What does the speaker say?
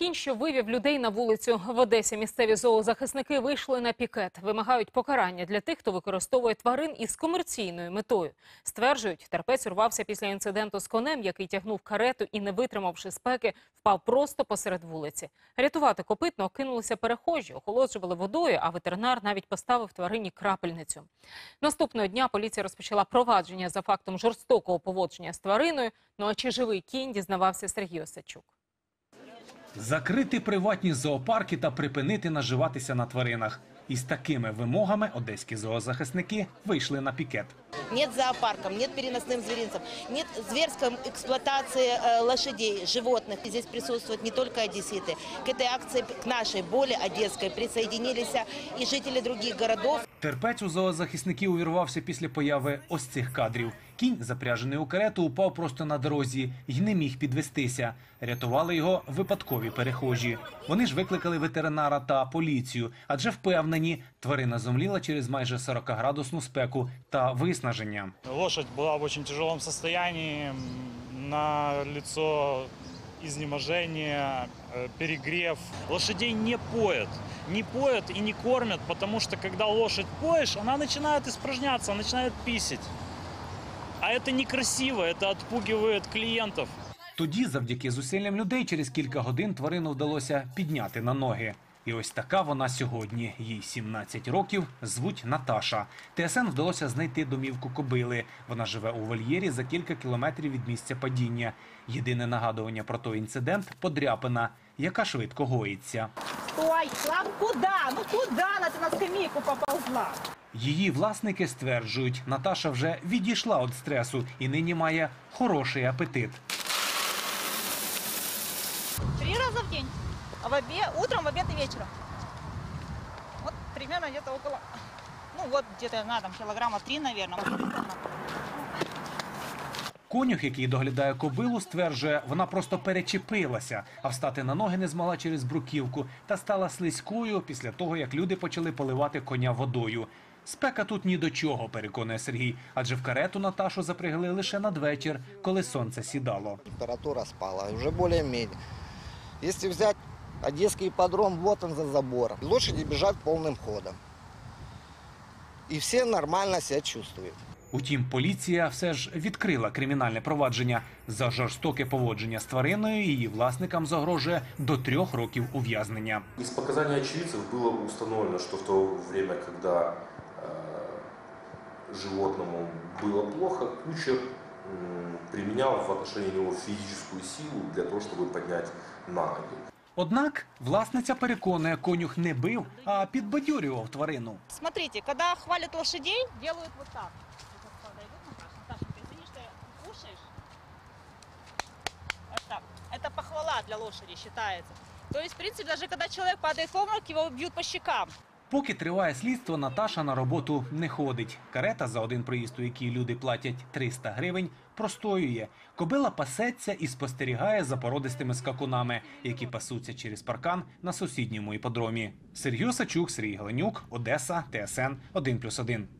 Кінь, що вивів людей на вулицю в Одесі, місцеві зоозахисники вийшли на пікет. Вимагають покарання для тих, хто використовує тварин із комерційною метою. Стверджують, терпець урвався після інциденту з конем, який тягнув карету і, не витримавши спеки, впав просто посеред вулиці. Рятувати копитно кинулися перехожі, охолоджували водою, а ветеринар навіть поставив тварині крапельницю. Наступного дня поліція розпочала провадження за фактом жорстокого поводження з твариною. Ну а чи живий кінь, дізнавався Сергій Осачук. Закрити приватні зоопарки та припинити наживатися на тваринах. Із такими вимогами одеські зоозахисники вийшли на пікет. Нет зоопарков, нет переносным зверинцев, нет зверской эксплуатации э, лошадей, животных. И Здесь присутствуют не только одесситы. К этой акции, к нашей, более одесской, присоединились и жители других городов. Терпець у зоозахисників увірвався після появи ось цих кадрів. Кінь, запряжений у карету, упав просто на дорозі і не міг підвестися. Рятували його випадкові перехожі. Вони ж викликали ветеринара та поліцію, адже впевнені, тварина зомліла через майже 40-градусну спеку та виснаження. Лошадь была в очень тяжелом состоянии, м, на лицо изнеможение, э, перегрев. Лошадей не поят, не поят и не кормят, потому что когда лошадь поешь, она начинает испражняться, она начинает писать. А это некрасиво, это отпугивает клиентов. Тоді, завдяки зусиллям людей, через кілька годин тварину вдалося підняти на ноги. І ось така вона сьогодні. Їй 17 років, звуть Наташа. ТСН вдалося знайти домівку кобили. Вона живе у вольєрі за кілька кілометрів від місця падіння. Єдине нагадування про той інцидент подряпина, яка швидко гоїться. Стой, Слав, куда? Ну куда она ты на скамейку поползла? Її власники стверджують, Наташа вже відійшла від стресу і нині має хороший апетит. Три раза в день. А в обед, утром, в обед и вечером. Вот примерно где-то около, ну вот где-то на там килограмма три, наверное. Конюх, який доглядає кобилу, стверджує, вона просто перечепилася, а встати на ноги не змогла через бруківку та стала слизькою після того, як люди почали поливати коня водою. Спека тут ні до чого, переконує Сергій, адже в карету Наташу запрягли лише надвечір, коли сонце сідало. температура спала, уже более-менее. Если взять Одесский ипподром, вот он за забором. Лошади бежат полным ходом. И все нормально себя чувствуют. Утім, поліція все ж відкрила кримінальне провадження за жорстоке поводження з твариною. Її власникам загрожує до трьох років ув'язнення. Из показаний очевидцев было установлено, что в то время, когда э, животному было плохо, кучер м, применял в отношении него физическую силу для того, чтобы поднять на ноги. Однак власниця переконує, конюх не бив, а підбадьорював тварину. Смотрите, коли хвалять лошадей, роблять вот так. Наташа. Вот так. Это похвала для лошади считается. То есть, в принципе, даже когда человек падает в обморок, его бьют по щекам. Поки триває слідство, Наташа на роботу не ходить. Карета, за один проїзд, у якій люди платять 300 гривень, простоює. Кобила пасеться і спостерігає за породистими скакунами, які пасуться через паркан на сусідньому іподромі. Сергій Сачук, Сергій Галенюк, Одеса, ТСН 1+,1.